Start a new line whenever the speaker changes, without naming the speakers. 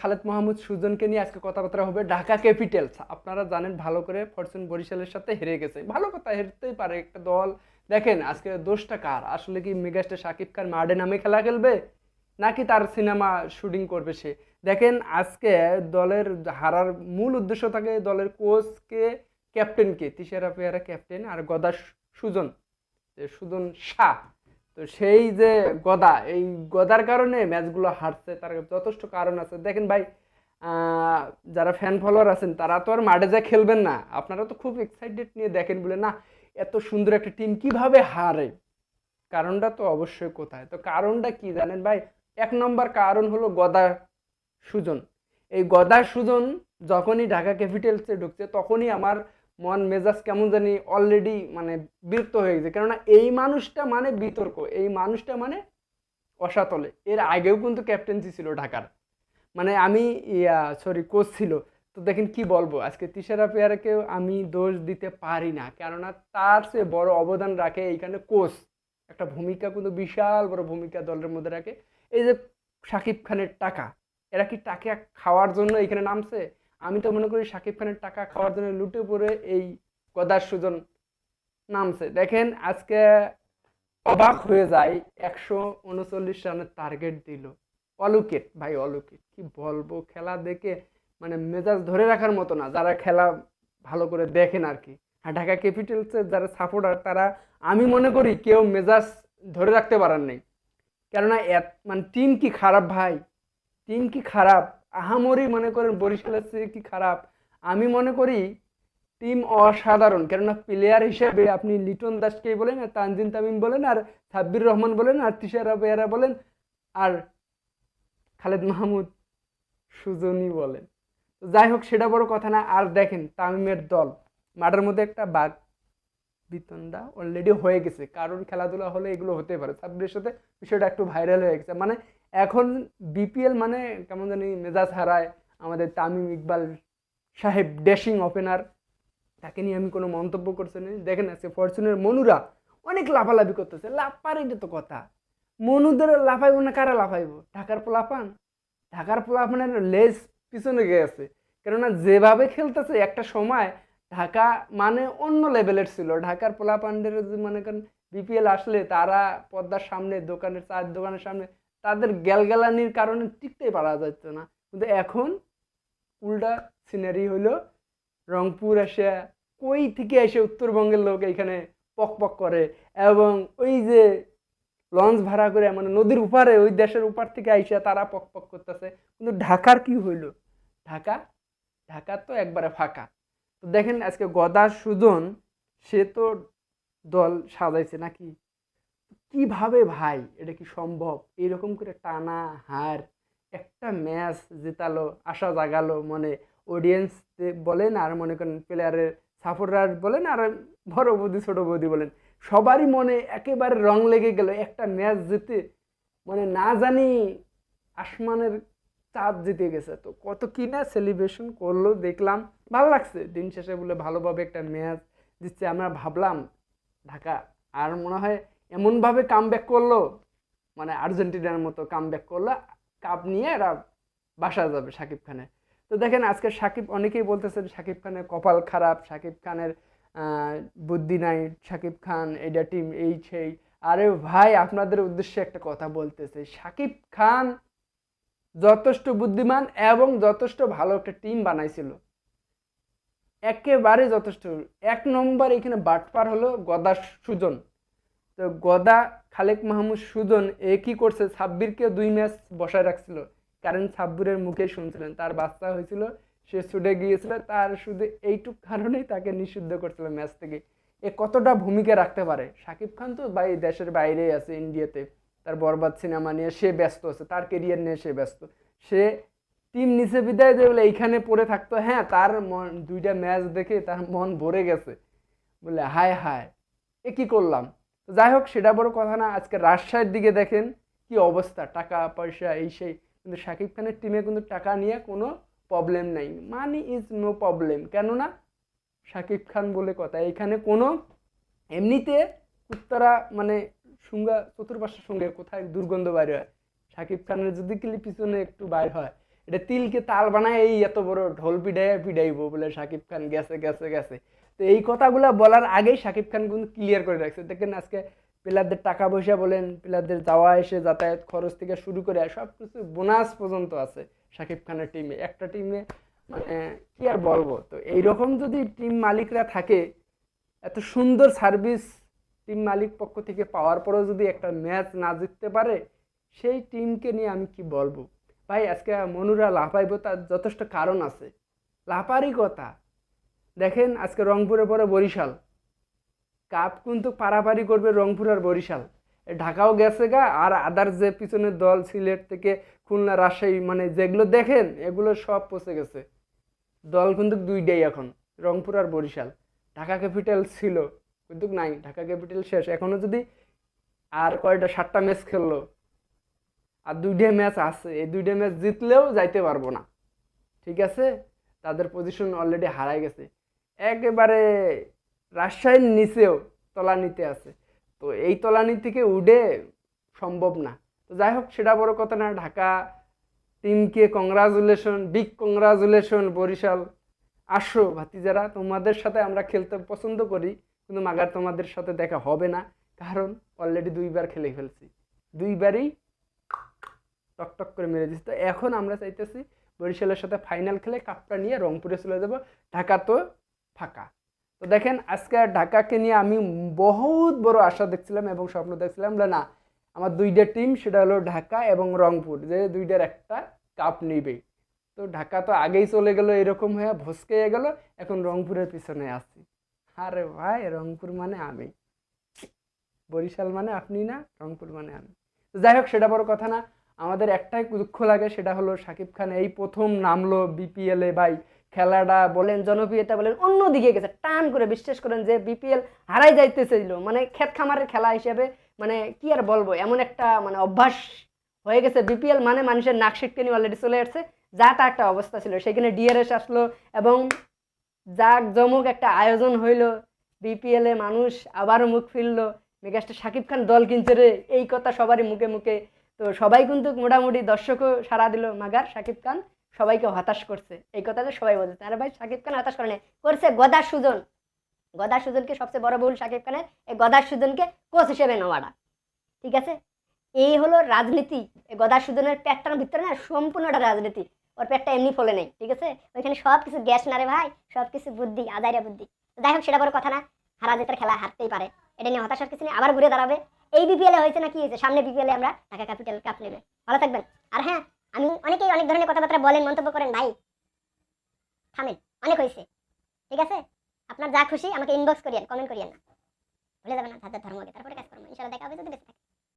খালেদ মাহমুদ সুজনকে নিয়ে আজকে কথাবার্তা হবে ঢাকা ক্যাপিটালস। আপনারা জানেন ভালো করে ফরচুন বরিশালের সাথে হেরে গেছে। ভালো কথা, হেরতেই পারে একটা দল। দেখেন, আজকে দোষটা কার? আসলে কি মেগাস্টার শাকিব খান মাঠে নামে খেলা খেলবে? নাকি তার সিনেমা শুটিং করবে সে? দেখেন, আজকে দলের হারার মূল উদ্দেশ্য থাকে দলের কোচকে ক্যাপ্টেনকে, তিশারা পেয়ারা ক্যাপ্টেন আর গদা সুজন। সুজন শাহ। তো সেই যে গদা, এই গদার কারণে ম্যাচগুলো হারছে, তার যথেষ্ট কারণ আছে। দেখেন ভাই যারা ফ্যান ফলোয়ার আছেন, তারা তো আর মাঠে যা খেলবেন না। আপনারা তো খুব এক্সাইটেড নিয়ে দেখেন বলে, না, এত সুন্দর একটা টিম কীভাবে হারে? কারণটা তো অবশ্যই কোথায়? তো কারণটা কি জানেন ভাই? এক নম্বর কারণ হলো গদা সুজন। এই গদা সুজন যখনই ঢাকা ক্যাপিটালসে ঢুকছে, তখনই আমার মন মেজাজ কেমন জানি অলরেডি মানে বিরক্ত হয়ে গেছে। কেননা এই মানুষটা মানে বিতর্ক, এই মানুষটা মানে অসাতলে। এর আগেও কিন্তু ক্যাপ্টেন্সি ছিল ঢাকার। মানে আমি, ইয়া সরি কোচ ছিল। তো দেখেন কি বলব, আজকে তিশারা পেয়ারাকেও আমি দোষ দিতে পারি না। কেননা তার সে বড় অবদান রাখে এইখানে কোচ একটা ভূমিকা কিন্তু বিশাল বড় ভূমিকা দলের মধ্যে রাখে। এই যে শাকিব খানের টাকা, এরা কি টাকা খাওয়ার জন্য এখানে নামছে? আমি তো মনে করি সাকিব খানের টাকা খাওয়ার জন্য লুটে পড়ে এই গদার সুজন নামছে। দেখেন, আজকে অবাক হয়ে যায়, একশো উনচল্লিশ রানের টার্গেট দিল। অলুকেট ভাই অলুকেট কি বলব? খেলা দেখে মানে মেজাজ ধরে রাখার মতো না, যারা খেলা ভালো করে দেখেন আর কি। আর ঢাকা ক্যাপিটালসের যারা সাপোর্টার তারা আমি মনে করি কেউ মেজাজ ধরে রাখতে পারার নেই। কেননা মানে টিম কি খারাপ ভাই? টিম কি খারাপ? আহামরি মনে করেন বরিশালের চেয়ে কি খারাপ? আমি মনে করি টিম অসাধারণ, কেননা প্লেয়ার হিসেবে আপনি লিটন দাসকেই বলেন আর তানজিন তামিম বলেন আর সাব্বির রহমান বলেন আর তিশারা বেয়ারা বলেন আর খালেদ মাহমুদ সুজনই বলেন। তো যাই হোক, সেটা বড় কথা না। আর দেখেন তামিমের দল, মাঠের মধ্যে একটা বাঘ বিতণ্ডা অলরেডি হয়ে গেছে। কারণ খেলাধুলা হলে এগুলো হতে পারে। সাব্বিরের সাথে বিষয়টা একটু ভাইরাল হয়ে গেছে। মানে এখন বিপিএল মানে কেমন জানি মেজাজ হারায়। আমাদের তামিম ইকবাল সাহেব ড্যাশিং ওপেনার তাকে নিয়ে আমি কোনো মন্তব্য করছি না। দেখেন আজকে ফরচুনের মনুরা অনেক লাফালাফি করতেছে। লাফার এটা তো কথা। মনুদের লাফাইব না কারা লাফাইব? ঢাকার পোলাপান? ঢাকার পোলাপানের লেজ পিছনে গেছে কেননা যেভাবে খেলতেছে, একটা সময় ঢাকা মানে অন্য লেভেলের ছিল। ঢাকার পোলাপানদের মনে করেন বিপিএল আসলে তারা পদ্মার সামনে, দোকানের চার দোকানের সামনে তাদের গ্যালগ্যালানির কারণে টিকতেই পারা যাচ্ছে না। কিন্তু এখন উল্টা সিনারি হলো রংপুর এসে কই থেকে এসে উত্তরবঙ্গের লোক এখানে পক পক করে এবং ওই যে লঞ্চ ভাড়া করে মানে নদীর উপারে ওই দেশের উপার থেকে আইসা তারা পক পক করতেছে। কিন্তু ঢাকার কি হইল? ঢাকা? ঢাকা তো একবারে ফাঁকা। তো দেখেন আজকে গদা সুজন, সে তো দল সাজাইছে নাকি? কীভাবে ভাই এটা কি সম্ভব? এইরকম করে টানা হার, একটা ম্যাচ জেতালো, আশা জাগালো মানে। অডিয়েন্স বলেন আর মনে করেন প্লেয়ারের সাপোর্টার বলেন আর বড় বৌদি, ছোট বৌদি বলেন, সবারই মনে একেবারে রং লেগে গেল একটা ম্যাচ জিতে। মানে না জানি আসমানের চাঁদ জিতে গেছে। তো কত কি না সেলিব্রেশন করল দেখলাম। ভালো লাগছে, দিন শেষে বলে ভালোভাবে একটা ম্যাচ দিচ্ছে আমরা ভাবলাম ঢাকা, আর মনে হয় এমনভাবে কাম ব্যাক করল মানে আর্জেন্টিনার মতো কাম ব্যাক করল কাপ নিয়ে এরা বাসা যাবে সাকিব খানের। তো দেখেন, আজকে সাকিব অনেকেই বলতেছেন সাকিব খানের কপাল খারাপ, সাকিব খানের বুদ্ধি নাই, সাকিব খান এটা টিম এই সেই। আরে ভাই, আপনাদের উদ্দেশ্যে একটা কথা বলতেছে, সাকিব খান যথেষ্ট বুদ্ধিমান এবং যথেষ্ট ভালো একটা টিম বানাইছিল। একেবারে যথেষ্ট। এক নম্বর এখানে বাটপার হলো গদা সুজন। তো গদা, খালেক মাহমুদ, সুজন এ কি করছে? সাব্বিরকে দুই ম্যাচ বসায় রাখছিল। কারণ সাব্বিরের মুখে শুনছিলেন, তার বাচ্চা হয়েছিল, সে ছুটে গিয়েছিল, তার শুধু এইটুক কারণেই তাকে নিষিদ্ধ করছিল ম্যাচ থেকে। এ কতটা ভূমিকা রাখতে পারে? শাকিব খান তো ভাই দেশের বাইরেই আছে ইন্ডিয়াতে। তার বরবাদ সিনেমা নিয়ে সে ব্যস্ত আছে, তার কেরিয়ার নিয়ে সে ব্যস্ত। সে টিম নিচে বিদায় দিয়ে বলে এইখানে পড়ে থাকতো। হ্যাঁ তার মন, দুইটা ম্যাচ দেখে তার মন ভরে গেছে। বলে হায় হায়, এ কি করলাম? যাই হোক, সেটা বড় কথা না, আজকে রাজশাহীর দিকে দেখেন কি অবস্থা, টাকা, পয়সা, এই সেই। কিন্তু শাকিব খানের টিমে কিন্তু টাকা নিয়ে কোনো প্রবলেম নাই। মানি ইজ নো প্রবলেম কেননা শাকিব খান বলে কথা, এখানে কোনো এমনিতে উত্তরা মানে সুঙ্গা চতুর্পাশের সঙ্গে কোথায় দুর্গন্ধ বাইর হয়। শাকিব খানের যদি কিলি পিছনে একটু বাইর হয়, এটা তিলকে তাল বানায় এই এত বড় ঢোল পিডাইয়া পিডাইবো বলে শাকিব খান গেছে গেছে গেছে। তো এই কথাগুলো বলার আগেই শাকিব খান কিন্তু ক্লিয়ার করে রাখছে। দেখেন আজকে প্লেয়ারদের টাকা পয়সা বলেন প্লেয়ারদের যাওয়া এসে যাতায়াত খরচ থেকে শুরু করে সব কিছু বোনাস পর্যন্ত আছে শাকিব খানের টিমে একটা টিমে মানে কি আর বলব? তো এইরকম যদি টিম মালিকরা থাকে, এত সুন্দর সার্ভিস টিম মালিক পক্ষ থেকে পাওয়ার পরেও যদি একটা ম্যাচ না জিততে পারে, সেই টিমকে নিয়ে আমি কি বলব? ভাই, আজকে মনুরা লাফাইব তার যথেষ্ট কারণ আছে। লাফারই কথা। দেখেন আজকে রংপুরে পরে বরিশাল। কাপ কিন্তু পারাপারি করবে রংপুর আর বরিশাল। ঢাকাও গেছে গা, আর আদার যে পিছনের দল সিলেট থেকে খুলনা, রাজশাহী মানে যেগুলো দেখেন, এগুলো সব পচে গেছে। দল কিন্তু দুইটাই এখন, রংপুর আর বরিশাল। ঢাকা ক্যাপিটাল ছিল, কিন্তু নাই, ঢাকা ক্যাপিটাল শেষ। এখনও যদি আর কয়টা, সাতটা ম্যাচ খেললো, আর দুইটা ম্যাচ আছে, এই দুইটা ম্যাচ জিতলেও যাইতে পারব না। ঠিক আছে? তাদের পজিশন অলরেডি হারাই গেছে। একেবারে রাজশাহীর নিচেও তলানিতে আছে। তো এই তলানি থেকে উঠে সম্ভব না। তো যাই হোক, সেটা বড় কথা না। ঢাকা টিমকে কংগ্রাচুলেশন বিগ কংগ্রাচুলেশন বরিশাল। আসো ভাতিজারা, তোমাদের সাথে আমরা খেলতে পছন্দ করি, কিন্তু মাগার তোমাদের সাথে দেখা হবে না। কারণ অলরেডি দুইবার খেলে ফেলছি। দুইবারই টকটক করে মেরে দিচ্ছি তো এখন আমরা চাইতেছি বরিশালের সাথে ফাইনাল খেলে কাপটা নিয়ে রংপুরে চলে যাব। ঢাকা তো ফাঁকা। তো দেখেন, আজকে ঢাকাকে নিয়ে আমি বহুত বড় আশা দেখছিলাম এবং স্বপ্ন দেখছিলাম না, আমার দুইটা টিম সেটা হলো ঢাকা এবং রংপুর, যে দুইটার একটা কাপ নিবেই। তো ঢাকা তো আগেই চলে গেল এরকম হয়ে, ভসকে গেল, এখন রংপুরের পিছনে আসছি আরে ভাই, রংপুর মানে আমি। বরিশাল মানে আপনি না, রংপুর মানে আমি। যাই হোক, সেটা বড় কথা না। আমাদের একটাই দুঃখ লাগে, সেটা হলো সাকিব খান এই প্রথম নামলো বিপিএলে ভাই। খেলাটা
বলেন, জনপ্রিয়তা বলেন, অন্যদিকে গেছে। টান করে বিশ্বাস করেন যে বিপিএল হারাই যাইতেছিল। মানে ক্ষেত খামারের খেলা হিসেবে মানে কি আর বলব, এমন একটা মানে অভ্যাস হয়ে গেছে। বিপিএল মানে মানুষের নাক সিটকেনি অলরেডি চলে আসছে। যা তা একটা অবস্থা ছিল। সেখানে ডিআরএস আসলো এবং যাক জমক একটা আয়োজন হইল। বিপিএলে মানুষ আবারও মুখ ফিরলো। মেগাস্টার শাকিব খান দল কিনছে রে। এই কথা সবারই মুখে মুখে। তো সবাই কিন্তু মোটামুটি দর্শকও সারা দিল। মাগার শাকিব খান সবাইকে হতাশ করছে। এই কথাটা সবাই বলছে আরে ভাই শাকিব খান হতাশ করে। করছে গদার সুজন। গদার সুজনকে সবচেয়ে বড় ভুল শাকিব খানের। এই গদার সুজনকে কোচ হিসেবে নেওয়াটা। ঠিক আছে? এই হলো রাজনীতি। এই গদার সুজনের পেটটার ভিতরে না সম্পূর্ণটা রাজনীতি। ওর পেটটা এমনি ফলে নেই। ঠিক আছে? ওইখানে সব কিছু গ্যাস না রে ভাই। সব কিছু বুদ্ধি আদায়রা বুদ্ধি। যাই হোক, সেটা বড় কথা না। হারা জেতার খেলা হারতেই পারে। এটা নিয়ে হতাশার কিছু নেই। আবার ঘুরে দাঁড়াবে। এই বিপিএলে হয়েছে না কি হয়েছে? সামনে বিপিএলে আমরা ঢাকা ক্যাপিটাল কাপ নেবে। ভালো থাকবেন। আর হ্যাঁ আমি অনেকেই অনেক ধরনের কথাবার্তা বলেন, মন্তব্য করেন, ভাই। থামেন, অনেক হয়েছে। ঠিক আছে? আপনার যা খুশি আমাকে ইনবক্স করিয়েন কমেন্ট করিয়েন না। ভুলে যাবেন না ধর্মকে তারপরে কাজ করব। ইনশাল্লাহ দেখা হবে, যদি বেঁচে থাকি।